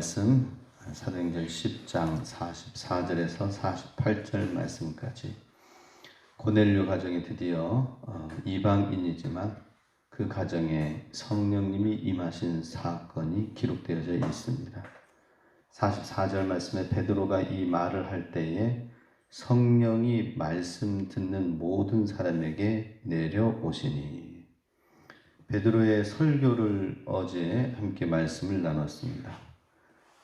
말씀 사도행전 10장 44절에서 48절 말씀까지 고넬료 가정이 드디어 어, 이방인이지만 그 가정에 성령님이 임하신 사건이 기록되어져 있습니다. 44절 말씀에 베드로가 이 말을 할 때에 성령이 말씀 듣는 모든 사람에게 내려오시니 베드로의 설교를 어제 함께 말씀을 나눴습니다.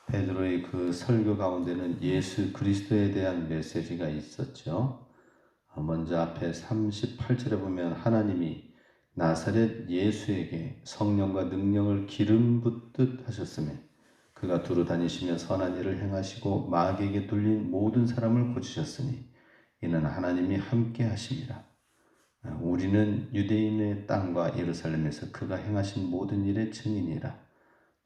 베드로의 그 설교 가운데는 예수 그리스도에 대한 메시지가 있었죠. 먼저 앞에 38절에 보면 하나님이 나사렛 예수에게 성령과 능력을 기름 붓듯 하셨으며 그가 두루 다니시며 선한 일을 행하시고 마귀에게 뚫린 모든 사람을 고치셨으니 이는 하나님이 함께 하심이라. 우리는 유대인의 땅과 예루살렘에서 그가 행하신 모든 일의 증인이라.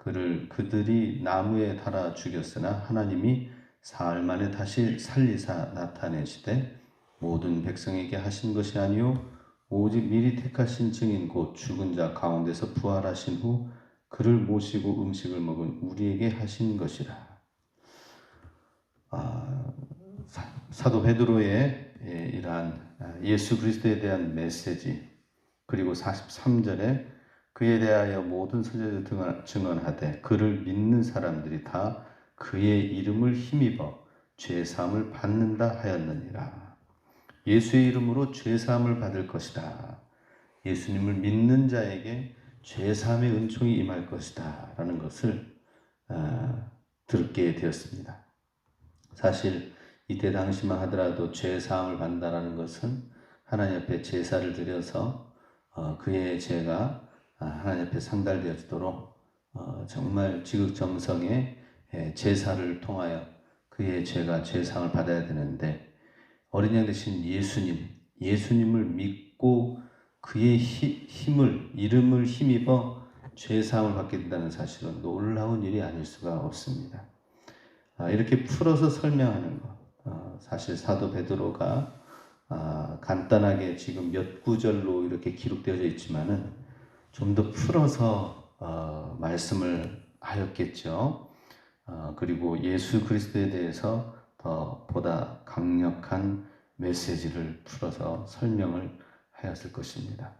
그를 그들이 나무에 달아 죽였으나 하나님이 사흘 만에 다시 살리사 나타내시되 모든 백성에게 하신 것이 아니요 오직 미리 택하신 증인 곧 죽은 자 가운데서 부활하신 후 그를 모시고 음식을 먹은 우리에게 하신 것이라. 아, 사도 베드로의 예, 이러한 아, 예수 그리스도에 대한 메시지 그리고 43절에 그에 대하여 모든 서재를 증언하되 그를 믿는 사람들이 다 그의 이름을 힘입어 죄 사함을 받는다 하였느니라. 예수의 이름으로 죄 사함을 받을 것이다. 예수님을 믿는 자에게 죄 사함의 은총이 임할 것이다라는 것을 어, 듣게 되었습니다. 사실 이때 당시만 하더라도 죄 사함을 받는다라는 것은 하나님 앞에 제사를 드려서 어, 그의 죄가 아, 하나님 앞에 상달되어지도록 어, 정말 지극정성의 예, 제사를 통하여 그의 죄가 죄상을 받아야 되는데 어린 양 대신 예수님, 예수님을 믿고 그의 힘을 이름을 힘입어 죄사함을 받게 된다는 사실은 놀라운 일이 아닐 수가 없습니다. 아, 이렇게 풀어서 설명하는 것, 어, 사실 사도 베드로가 아, 간단하게 지금 몇 구절로 이렇게 기록되어 있지만은 좀 더 풀어서 어, 말씀을 하였겠죠. 어, 그리고 예수 그리스도에 대해서 더 보다 강력한 메시지를 풀어서 설명을 하였을 것입니다.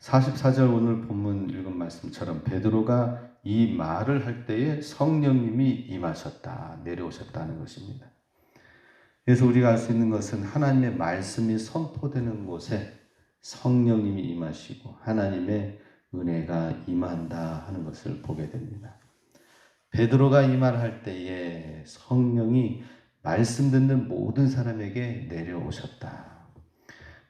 44절 오늘 본문 읽은 말씀처럼 베드로가 이 말을 할 때에 성령님이 임하셨다, 내려오셨다는 것입니다. 그래서 우리가 알 수 있는 것은 하나님의 말씀이 선포되는 곳에 성령님이 임하시고 하나님의 은혜가 임한다 하는 것을 보게 됩니다. 베드로가 이 말을 할 때에 성령이 말씀 듣는 모든 사람에게 내려오셨다.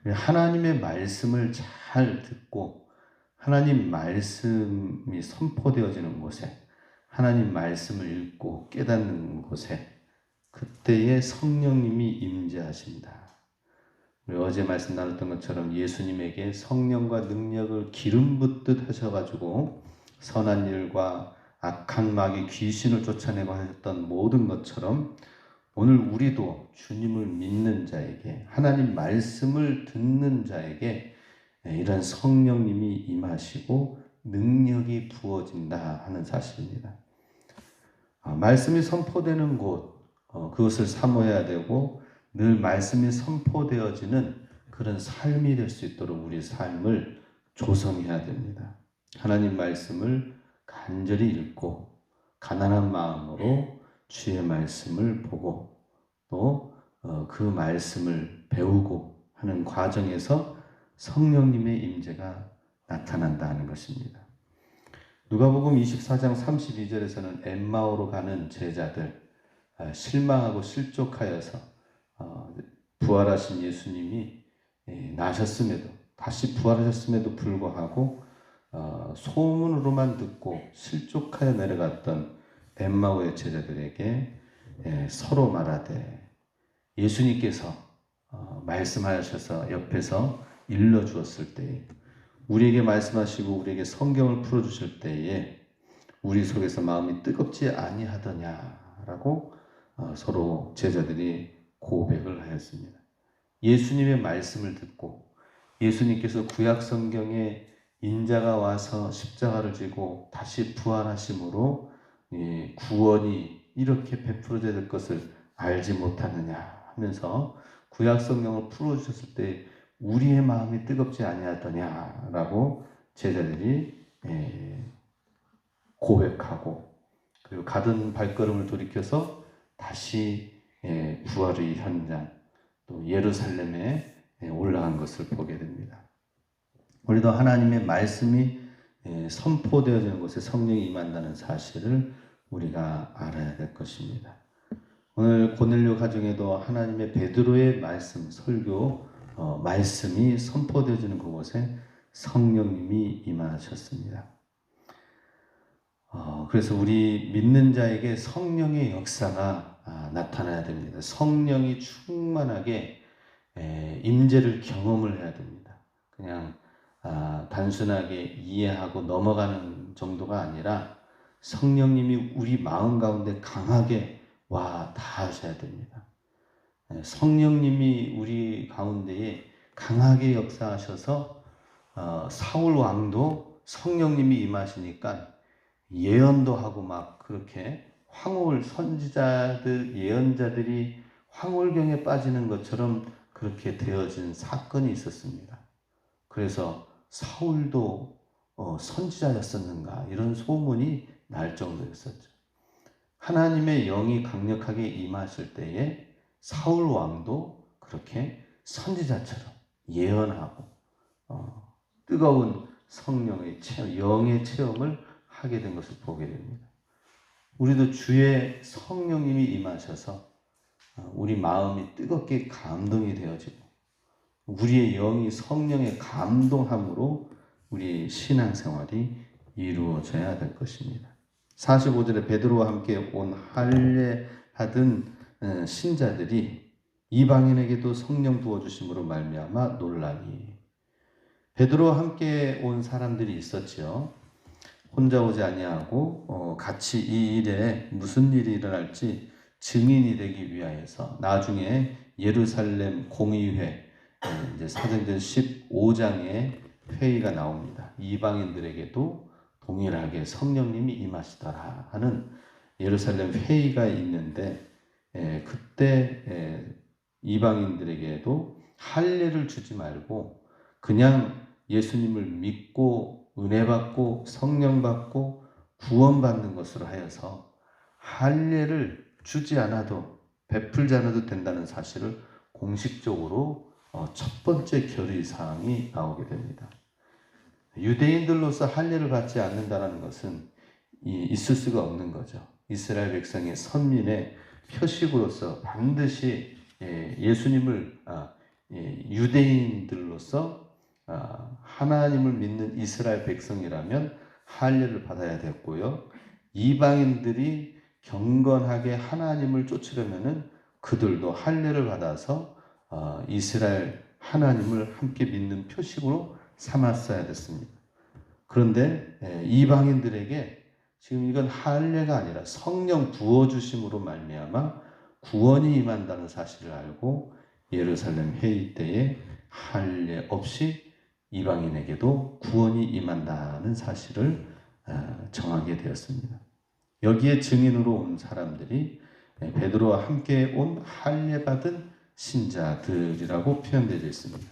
하나님의 말씀을 잘 듣고 하나님 말씀이 선포되어지는 곳에 하나님 말씀을 읽고 깨닫는 곳에 그때에 성령님이 임재하신다. 어제 말씀 나눴던 것처럼 예수님에게 성령과 능력을 기름 붓듯 하셔가지고 선한 일과 악한 마귀 귀신을 쫓아내고 하셨던 모든 것처럼 오늘 우리도 주님을 믿는 자에게 하나님 말씀을 듣는 자에게 이런 성령님이 임하시고 능력이 부어진다 하는 사실입니다. 아, 말씀이 선포되는 곳 어, 그것을 사모해야 되고 늘 말씀이 선포되어지는 그런 삶이 될 수 있도록 우리 삶을 조성해야 됩니다. 하나님 말씀을 간절히 읽고 가난한 마음으로 주의 말씀을 보고 또그 어, 말씀을 배우고 하는 과정에서 성령님의 임재가 나타난다는 것입니다. 누가복음 24장 32절에서는 엠마오로 가는 제자들 아, 실망하고 실족하여서 어, 부활하신 예수님이 예, 나셨음에도 다시 부활하셨음에도 불구하고 어, 소문으로만 듣고 실족하여 내려갔던 엠마오의 제자들에게 예, 서로 말하되 예수님께서 어, 말씀하셔서 옆에서 일러 주었을 때 우리에게 말씀하시고 우리에게 성경을 풀어 주실 때에 우리 속에서 마음이 뜨겁지 아니하더냐라고 서로 제자들이 고백을 하였습니다. 예수님의 말씀을 듣고 예수님께서 구약 성경에 인자가 와서 십자가를 지고 다시 부활하심으로 이 구원이 이렇게 베풀어져야 될 것을 알지 못하느냐 하면서 구약 성경을 풀어 주셨을 때 우리의 마음이 뜨겁지 아니하더냐라고 제자들이 예, 고백하고 그리고 가던 발걸음을 돌이켜서 다시 예, 부활의 현장 또 예루살렘에 예, 올라간 것을 보게 됩니다. 우리도 하나님의 말씀이 예, 선포되어지는 곳에 성령이 임한다는 사실을 우리가 알아야 될 것입니다. 오늘 고넬료 가정에도 하나님의 베드로의 말씀 설교 어, 말씀이 선포되어지는 그곳에 성령님이 임하셨습니다. 어, 그래서 우리 믿는 자에게 성령의 역사가 아, 나타나야 됩니다. 성령이 충만하게 에, 임재를 경험을 해야 됩니다. 그냥 아, 단순하게 이해하고 넘어가는 정도가 아니라 성령님이 우리 마음 가운데 강하게 와 닿으셔야 됩니다. 예, 성령님이 우리 가운데에 강하게 역사하셔서 어, 사울 왕도 성령님이 임하시니까 예언도 하고 막 그렇게 황홀 선지자들 예언자들이 황홀경에 빠지는 것처럼 그렇게 되어진 사건이 있었습니다. 그래서 사울도 어, 선지자였었는가 이런 소문이 날 정도였었죠. 하나님의 영이 강력하게 임하실 때에 사울 왕도 그렇게 선지자처럼 예언하고 어, 뜨거운 성령의 체험, 영의 체험을 하게 된 것을 보게 됩니다. 우리도 주의 성령님이 임하셔서 어, 우리 마음이 뜨겁게 감동이 되어지고 우리의 영이 성령의 감동함으로 우리 신앙생활이 이루어져야 될 것입니다. 45절에 베드로와 함께 온 할례하던 어, 신자들이 이방인에게도 성령 부어 주심으로 말미암아 놀라니 베드로와 함께 온 사람들이 있었지요. 혼자 오지 아니하고 어, 같이 이 일에 무슨 일이 일어날지 증인이 되기 위하여서 나중에 예루살렘 공의회 어, 이제 사도행전 15장에 회의가 나옵니다. 이방인들에게도 동일하게 성령님이 임하시더라 하는 예루살렘 회의가 있는데 에, 그때 에, 이방인들에게도 할례를 주지 말고 그냥 예수님을 믿고 은혜 받고 성령 받고 구원 받는 것으로 하여서 할례를 주지 않아도 베풀지 않아도 된다는 사실을 공식적으로 어, 첫 번째 결의 사항이 나오게 됩니다. 유대인들로서 할례를 받지 않는다는 것은 있을 수가 없는 거죠. 이스라엘 백성의 선민의 표식으로서 반드시 예, 예수님을 아, 예, 유대인들로서 아, 하나님을 믿는 이스라엘 백성이라면 할례를 받아야 됐고요. 이방인들이 경건하게 하나님을 쫓으려면은 그들도 할례를 받아서 어, 이스라엘 하나님을 함께 믿는 표식으로 삼았어야 됐습니다. 그런데 예, 이방인들에게 지금 이건 할례가 아니라 성령 부어 주심으로 말미암아 구원이 임한다는 사실을 알고 예루살렘 회의 때에 할례 없이 이방인에게도 구원이 임한다는 사실을 어, 정하게 되었습니다. 여기에 증인으로 온 사람들이 예, 베드로와 함께 온 할례 받은 신자들이라고 표현되어 있습니다.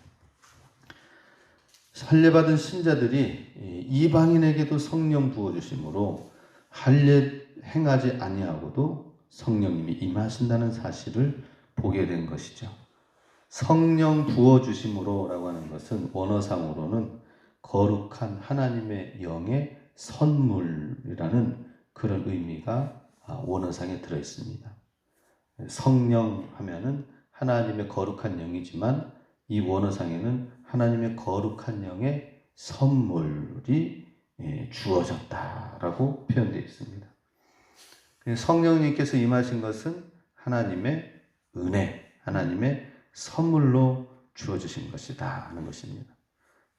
할례 받은 신자들이 이방인에게도 성령 부어 주심으로 할례 행하지 아니하고도 성령님이 임하신다는 사실을 보게 된 것이죠. 성령 부어 주심으로라고 하는 것은 원어상으로는 거룩한 하나님의 영의 선물이라는 그런 의미가 원어상에 들어 있습니다. 성령 하면은 하나님의 거룩한 영이지만 이 원어상에는 하나님의 거룩한 영의 선물이 예, 주어졌다라고 표현되어 있습니다. 성령님께서 임하신 것은 하나님의 은혜, 하나님의 선물로 주어주신 것이다 하는 것입니다.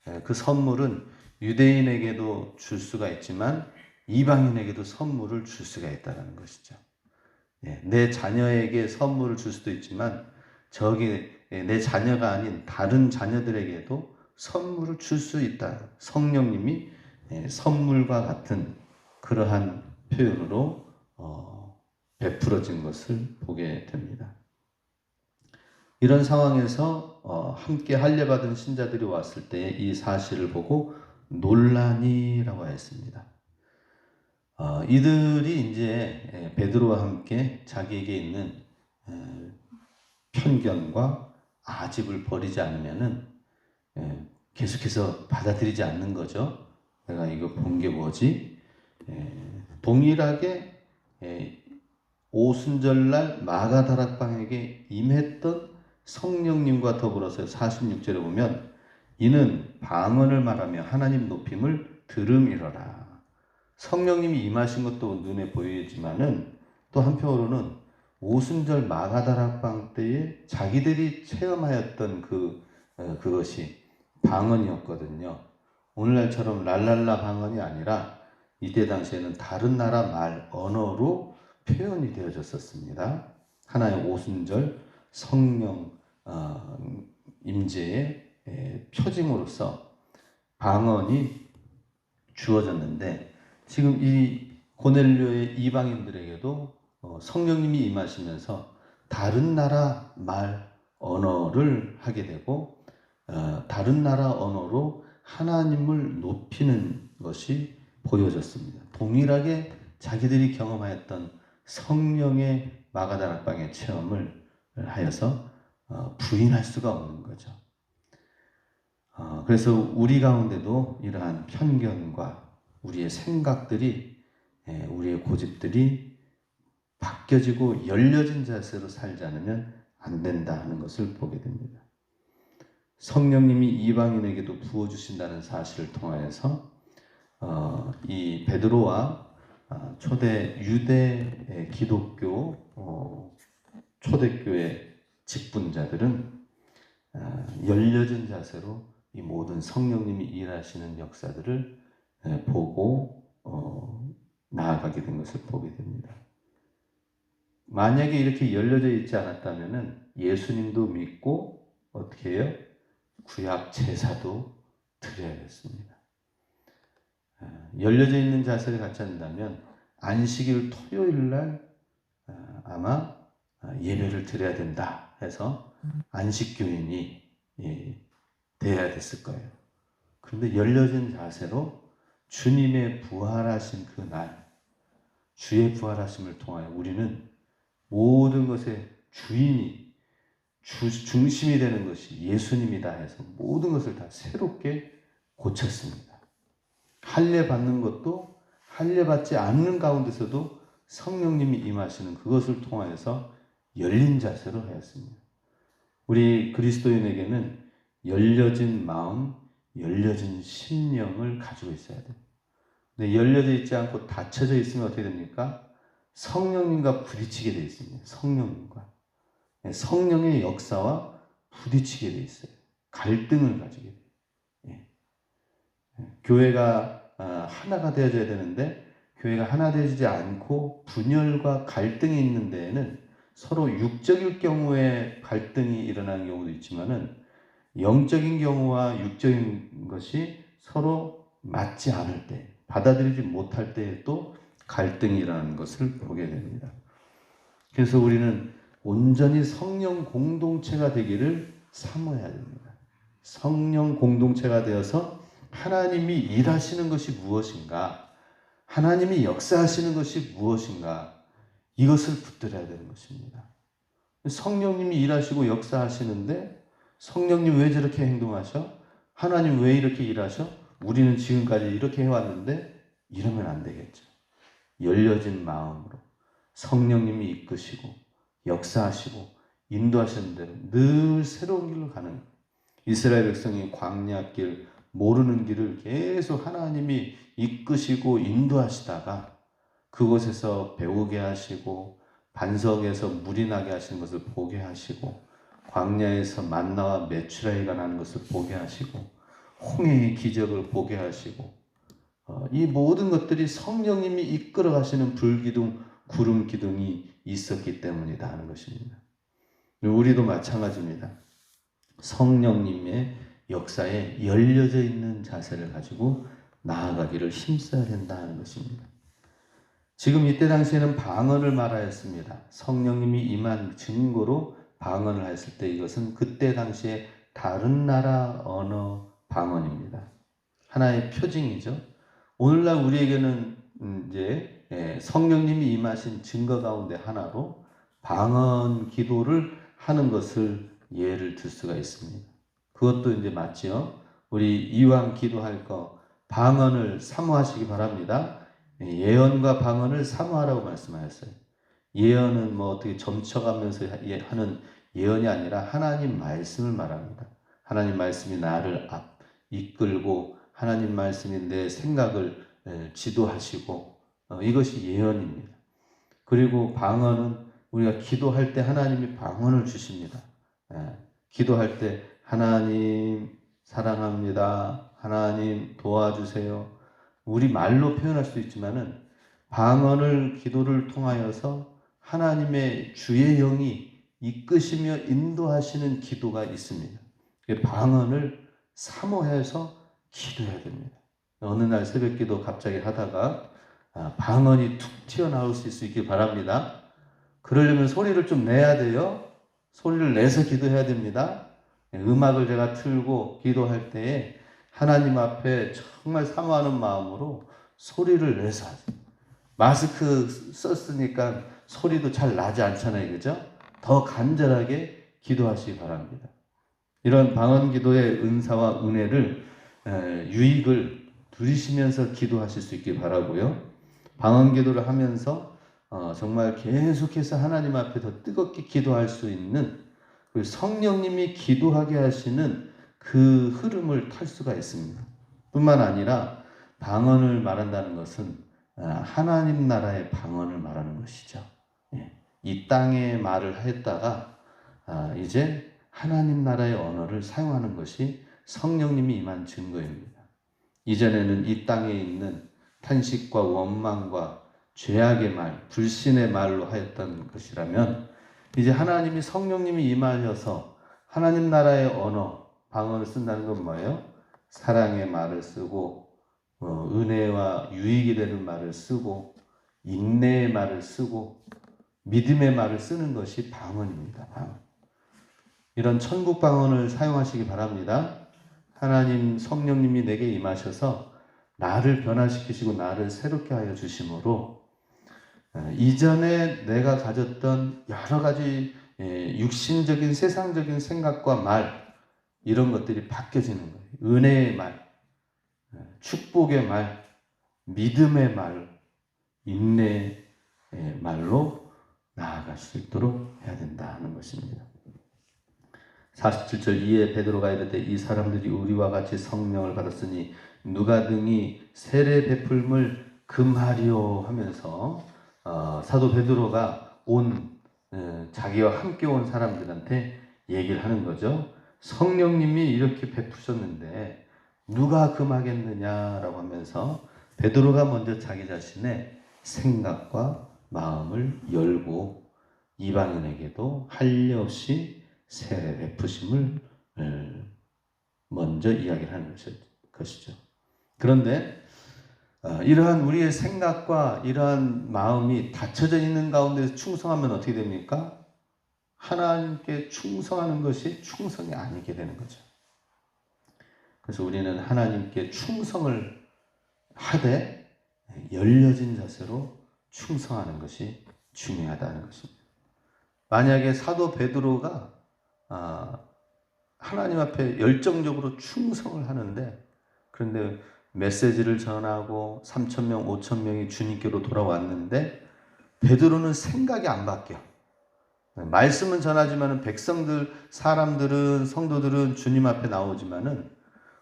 예, 그 선물은 유대인에게도 줄 수가 있지만 이방인에게도 선물을 줄 수가 있다는 것이죠. 예, 내 자녀에게 선물을 줄 수도 있지만 저기 내 자녀가 아닌 다른 자녀들에게도 선물을 줄 수 있다. 성령님이 선물과 같은 그러한 표현으로 어, 베풀어진 것을 보게 됩니다. 이런 상황에서 어, 함께 할례받은 신자들이 왔을 때 이 사실을 보고 논란이라고 했습니다. 어, 이들이 이제 예, 베드로와 함께 자기에게 있는 에, 편견과 아집을 버리지 않으면은 예, 계속해서 받아들이지 않는 거죠. 내가 이거 본 게 뭐지? 예, 동일하게 예, 오순절날 마가다락방에게 임했던 성령님과 더불어서 46절에 보면 이는 방언을 말하며 하나님 높임을 들음이러라. 성령님이 임하신 것도 눈에 보이지만은 또 한편으로는 오순절 마가다락방 때에 자기들이 체험하였던 그 어, 그것이 방언이었거든요. 오늘날처럼 랄랄라 방언이 아니라 이때 당시에는 다른 나라 말 언어로 표현이 되어졌었습니다. 하나의 오순절 성령 어, 임재의 에, 표징으로서 방언이 주어졌는데 지금 이 고넬료의 이방인들에게도 어, 성령님이 임하시면서 다른 나라 말 언어를 하게 되고 어, 다른 나라 언어로 하나님을 높이는 것이 보여졌습니다. 동일하게 자기들이 경험하였던 성령의 마가다락방의 체험을 하여서 어, 부인할 수가 없는 거죠. 어, 그래서 우리 가운데도 이러한 편견과 우리의 생각들이 예, 우리의 고집들이 바뀌어지고 열려진 자세로 살지 않으면 안 된다 하는 것을 보게 됩니다. 성령님이 이방인에게도 부어 주신다는 사실을 통하여서 어, 이 베드로와 어, 초대 유대 기독교 어, 초대교회 직분자들은 어, 열려진 자세로 이 모든 성령님이 일하시는 역사들을 에, 보고 어, 나아가게 된 것을 보게 됩니다. 만약에 이렇게 열려져 있지 않았다면 예수님도 믿고 어떻게 해요? 구약 제사도 드려야겠습니다. 아, 열려져 있는 자세를 갖지 않는다면 안식일 토요일 날 아, 아마 아, 예배를 드려야 된다 해서 안식교인이 예, 돼야 됐을 거예요. 그런데 열려진 자세로 주님의 부활하신 그 날, 주의 부활하심을 통하여 우리는 모든 것의 주인이 주, 중심이 되는 것이 예수님이다 해서 모든 것을 다 새롭게 고쳤습니다. 할례 받는 것도 할례 받지 않는 가운데서도 성령님이 임하시는 그것을 통하여서 열린 자세로 하였습니다. 우리 그리스도인에게는 열려진 마음, 열려진 심령을 가지고 있어야 돼요. 근데 열려져 있지 않고 닫혀져 있으면 어떻게 됩니까? 성령님과 부딪히게 되어 있습니다. 성령님과. 네, 성령의 역사와 부딪히게 되어 있어요. 갈등을 가지게 돼요. 예. 예. 교회가 아, 하나가 되어져야 되는데 교회가 하나 되지 않고 분열과 갈등이 있는 데에는 서로 육적일 경우에 갈등이 일어나는 경우도 있지만은 영적인 경우와 육적인 것이 서로 맞지 않을 때, 받아들이지 못할 때에 또 갈등이 일어나는 것을 보게 됩니다. 그래서 우리는 온전히 성령 공동체가 되기를 사모해야 됩니다. 성령 공동체가 되어서 하나님이 일하시는 것이 무엇인가, 하나님이 역사하시는 것이 무엇인가, 이것을 붙들어야 되는 것입니다. 성령님이 일하시고 역사하시는데 성령님 왜 저렇게 행동하셔? 하나님 왜 이렇게 일하셔? 우리는 지금까지 이렇게 해왔는데 이러면 안 되겠죠. 열려진 마음으로 성령님이 이끄시고 역사하시고 인도하시는 대로 늘 새로운 길로 가는 이스라엘 백성이 광야 길 모르는 길을 계속 하나님이 이끄시고 인도하시다가 그곳에서 배우게 하시고 반석에서 물이 나게 하시는 것을 보게 하시고 광야에서 만나와 메추라기가 나는 것을 보게 하시고 홍해의 기적을 보게 하시고 어, 이 모든 것들이 성령님이 이끌어 가시는 불기둥 구름 기둥이 있었기 때문이다 하는 것입니다. 우리도 마찬가지입니다. 성령님의 역사에 열려져 있는 자세를 가지고 나아가기를 힘써야 된다 하는 것입니다. 지금 이때 당시에는 방언을 말하였습니다. 성령님이 임한 증거로 방언을 했을 때 이것은 그때 당시에 다른 나라 언어 방언입니다. 하나의 표징이죠. 오늘날 우리에게는 음, 이제 예, 성령님이 임하신 증거 가운데 하나로 방언 기도를 하는 것을 예를 들 수가 있습니다. 그것도 이제 맞지요. 우리 이왕 기도할 거 방언을 사모하시기 바랍니다. 예언과 방언을 사모하라고 말씀하셨어요. 예언은 뭐 어떻게 점쳐가면서 예, 하는 예언이 아니라 하나님 말씀을 말합니다. 하나님 말씀이 나를 앞 이끌고 하나님 말씀이 내 생각을 예, 지도하시고 어, 이것이 예언입니다. 그리고 방언은 우리가 기도할 때 하나님이 방언을 주십니다. 예, 기도할 때 하나님 사랑합니다. 하나님 도와주세요. 우리 말로 표현할 수 있지만은 방언을 기도를 통하여서 하나님의 주의 영이 이끄시며 인도하시는 기도가 있습니다. 방언을 사모해서 기도해야 됩니다. 어느 날 새벽 기도 갑자기 하다가 아, 방언이 툭 튀어나올 수 있길 바랍니다. 그러려면 소리를 좀 내야 돼요. 소리를 내서 기도해야 됩니다. 음악을 제가 틀고 기도할 때에 하나님 앞에 정말 사모하는 마음으로 소리를 내서. 마스크 썼으니까 소리도 잘 나지 않잖아요. 그죠? 더 간절하게 기도하시기 바랍니다. 이런 방언 기도의 은사와 은혜를 유익을 누리시면서 기도하실 수 있길 바라고요. 방언 기도를 하면서 어, 정말 계속해서 하나님 앞에 더 뜨겁게 기도할 수 있는 성령님이 기도하게 하시는 그 흐름을 탈 수가 있습니다. 뿐만 아니라 방언을 말한다는 것은 아, 하나님 나라의 방언을 말하는 것이죠. 예. 이 땅의 말을 했다가 아, 이제 하나님 나라의 언어를 사용하는 것이 성령님이 임한 증거입니다. 이전에는 이 땅에 있는 탄식과 원망과 죄악의 말, 불신의 말로 하였던 것이라면 이제 하나님이 성령님이 임하셔서 하나님 나라의 언어, 방언을 쓴다는 건 뭐예요? 사랑의 말을 쓰고 어, 은혜와 유익이 되는 말을 쓰고 인내의 말을 쓰고 믿음의 말을 쓰는 것이 방언입니다. 방언. 이런 천국 방언을 사용하시기 바랍니다. 하나님 성령님이 내게 임하셔서 나를 변화시키시고 나를 새롭게 하여 주심으로 어, 이전에 내가 가졌던 여러 가지 예, 육신적인 세상적인 생각과 말 이런 것들이 바뀌어지는 거예요. 은혜의 말, 어, 축복의 말, 믿음의 말, 인내의 말로 나아갈 수 있도록 해야 된다는 것입니다. 47절 이에 베드로가 이르되 이 사람들이 우리와 같이 성령을 받았으니 누가 등이 세례 베풀물 금하리오 하면서 어, 사도 베드로가 온 어, 자기와 함께 온 사람들한테 얘기를 하는 거죠. 성령님이 이렇게 베푸셨는데 누가 금하겠느냐라고 하면서 베드로가 먼저 자기 자신의 생각과 마음을 열고 이방인에게도 한리 없이 세례 베푸심을 어, 먼저 이야기를 하는 것이죠. 그런데 어, 이러한 우리의 생각과 이러한 마음이 닫혀져 있는 가운데서 충성하면 어떻게 됩니까? 하나님께 충성하는 것이 충성이 아니게 되는 거죠. 그래서 우리는 하나님께 충성을 하되 열려진 자세로 충성하는 것이 중요하다는 것입니다. 만약에 사도 베드로가 아, 하나님 앞에 열정적으로 충성을 하는데 그런데 메시지를 전하고 3천 명, 5천 명이 주님께로 돌아왔는데 베드로는 생각이 안 바뀌어. 말씀은 전하지만은 백성들, 사람들은 성도들은 주님 앞에 나오지만은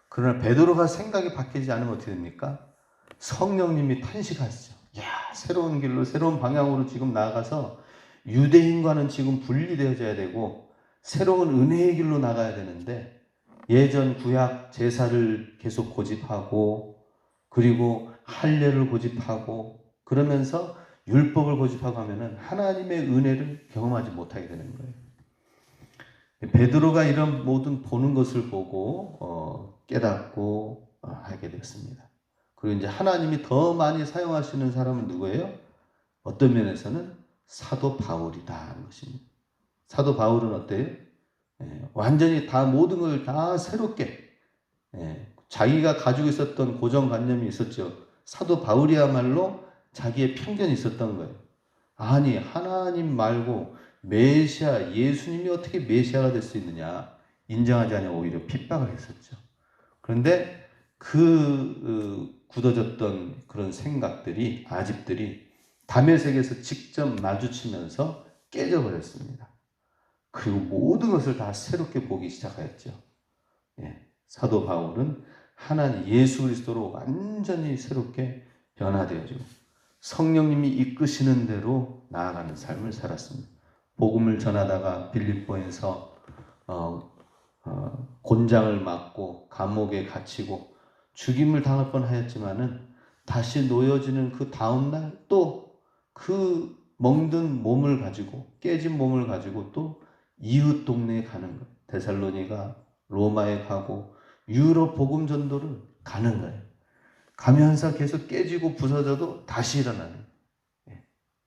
그러나 베드로가 생각이 바뀌지 않으면 어떻게 됩니까? 성령님이 탄식하시죠. 야, 새로운 길로 새로운 방향으로 지금 나아가서 유대인과는 지금 분리되어져야 되고 새로운 은혜의 길로 나가야 되는데 예전 구약 제사를 계속 고집하고 그리고 할례를 고집하고 그러면서 율법을 고집하고 하면은 하나님의 은혜를 경험하지 못하게 되는 거예요. 베드로가 이런 모든 보는 것을 보고 어, 깨닫고 어, 하게 됐습니다. 그리고 이제 하나님이 더 많이 사용하시는 사람은 누구예요? 어떤 면에서는 사도 바울이다 하는 것입니다. 사도 바울은 어때요? 예, 완전히 다 모든 걸 다 새롭게 예, 자기가 가지고 있었던 고정관념이 있었죠. 사도 바울이야말로 자기의 편견이 있었던 거예요. 아니 하나님 말고 메시아 예수님이 어떻게 메시아가 될 수 있느냐 인정하지 않냐 오히려 핍박을 했었죠. 그런데 그 어, 굳어졌던 그런 생각들이 아집들이 담에색에서 직접 마주치면서 깨져버렸습니다. 그리고 모든 것을 다 새롭게 보기 시작하였죠. 예, 사도 바울은 하나님 예수 그리스도로 완전히 새롭게 변화되어지고 성령님이 이끄시는 대로 나아가는 삶을 살았습니다. 복음을 전하다가 빌립보에서 어, 어, 곤장을 맞고 감옥에 갇히고 죽임을 당할 뻔하였지만은 다시 놓여지는 그 다음 날 또 그 멍든 몸을 가지고 깨진 몸을 가지고 또 이웃 동네에 가는 거예요. 데살로니가 로마에 가고 유럽 복음 전도를 가는 거예요. 가면서 계속 깨지고 부서져도 다시 일어나는. 예.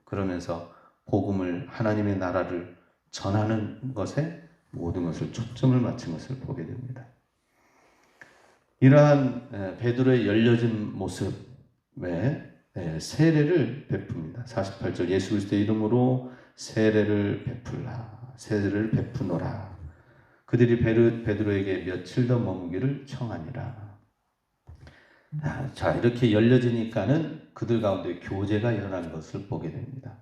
그러면서 복음을 하나님의 나라를 전하는 것에 모든 것을 초점을 맞춘 것을 보게 됩니다. 이러한 베드로의 열려진 모습에 세례를 베풉니다. 48절 예수 그리스도의 이름으로 세례를 베풀라 세례를 베푸노라 그들이 베드로에게 며칠 더 머무기를 청하니라. 자 이렇게 열려지니까는 그들 가운데 교제가 일어나는 것을 보게 됩니다.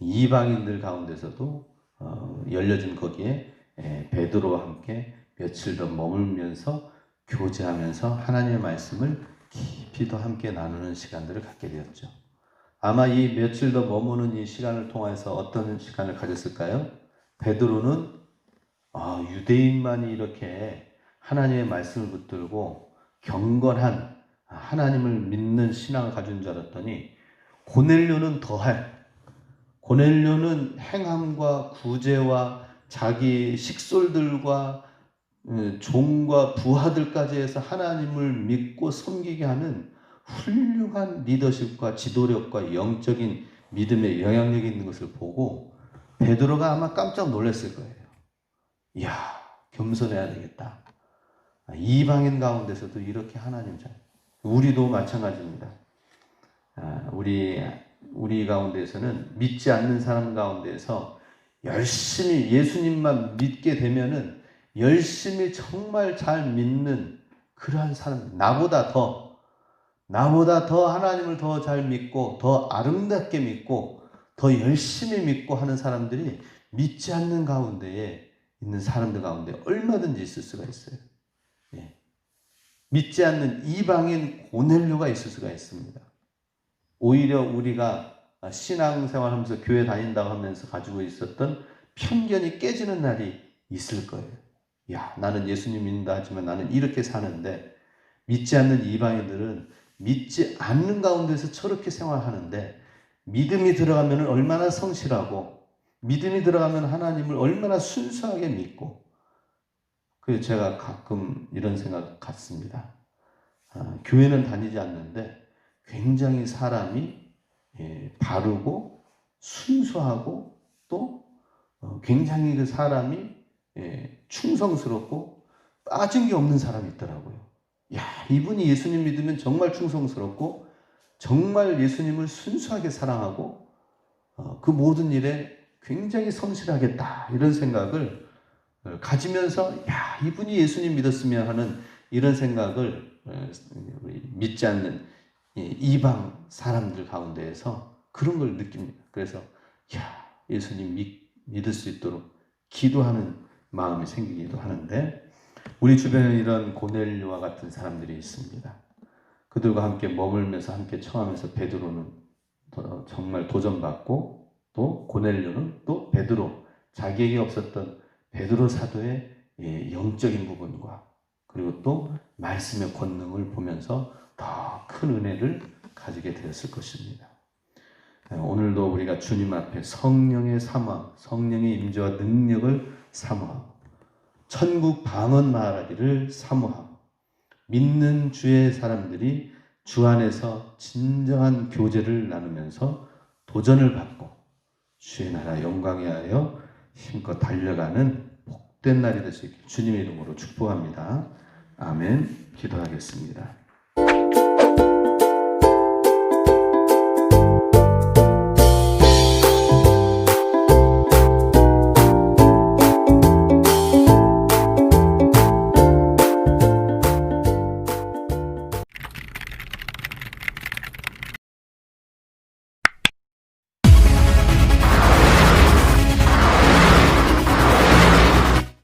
이방인들 가운데서도 어, 열려진 거기에 에, 베드로와 함께 며칠 더 머물면서 교제하면서 하나님의 말씀을 깊이 더 함께 나누는 시간들을 갖게 되었죠. 아마 이 며칠 더 머무는 이 시간을 통해서 어떤 시간을 가졌을까요? 베드로는 아, 유대인만이 이렇게 하나님의 말씀을 붙들고 경건한 하나님을 믿는 신앙을 가진 줄 알았더니 고넬료는 더할 고넬료는 행함과 구제와 자기 식솔들과 음, 종과 부하들까지 해서 하나님을 믿고 섬기게 하는 훌륭한 리더십과 지도력과 영적인 믿음의 영향력이 있는 것을 보고 베드로가 아마 깜짝 놀랐을 거예요. 이야, 겸손해야 되겠다. 이방인 가운데서도 이렇게 하나님 잘. 우리도 마찬가지입니다. 아, 우리 우리 가운데서는 믿지 않는 사람 가운데서 열심히 예수님만 믿게 되면은 열심히 정말 잘 믿는 그러한 사람, 나보다 더, 나보다 더 하나님을 더 잘 믿고, 더 아름답게 믿고, 더 열심히 믿고 하는 사람들이 믿지 않는 가운데에 있는 사람들 가운데 얼마든지 있을 수가 있어요. 예. 믿지 않는 이방인 고넬료가 있을 수가 있습니다. 오히려 우리가 신앙생활 하면서 교회 다닌다고 하면서 가지고 있었던 편견이 깨지는 날이 있을 거예요. 야, 나는 예수님 믿는다 하지만 나는 이렇게 사는데 믿지 않는 이방인들은 믿지 않는 가운데서 저렇게 생활하는데 믿음이 들어가면 얼마나 성실하고 믿음이 들어가면 하나님을 얼마나 순수하게 믿고 그래서 제가 가끔 이런 생각 갖습니다. 아, 교회는 다니지 않는데 굉장히 사람이 예, 바르고 순수하고 또 어, 굉장히 그 사람이 예, 충성스럽고 빠진 게 없는 사람이 있더라고요. 야, 이분이 예수님 믿으면 정말 충성스럽고 정말 예수님을 순수하게 사랑하고 어, 그 모든 일에 굉장히 성실하겠다 이런 생각을 어, 가지면서 야 이분이 예수님 믿었으면 하는 이런 생각을 어, 믿지 않는 이방 사람들 가운데에서 그런 걸 느낍니다. 그래서 야 예수님 믿, 믿을 수 있도록 기도하는 마음이 생기기도 하는데 우리 주변에 이런 고넬료와 같은 사람들이 있습니다. 그들과 함께 머물면서 함께 청하면서 베드로는 정말 도전받고 또 고넬료는 또 베드로 자기에게 없었던 베드로 사도의 예, 영적인 부분과 그리고 또 말씀의 권능을 보면서 더 큰 은혜를 가지게 되었을 것입니다. 예, 오늘도 우리가 주님 앞에 성령의 사망, 성령의 임재와 능력을 사모하고 천국 방언 말하기를 사모하고 믿는 주의 사람들이 주 안에서 진정한 교제를 나누면서 도전을 받고 주의 나라 영광에 하여 힘껏 달려가는 복된 날이 되시길 주님의 이름으로 축복합니다. 아멘. 기도하겠습니다.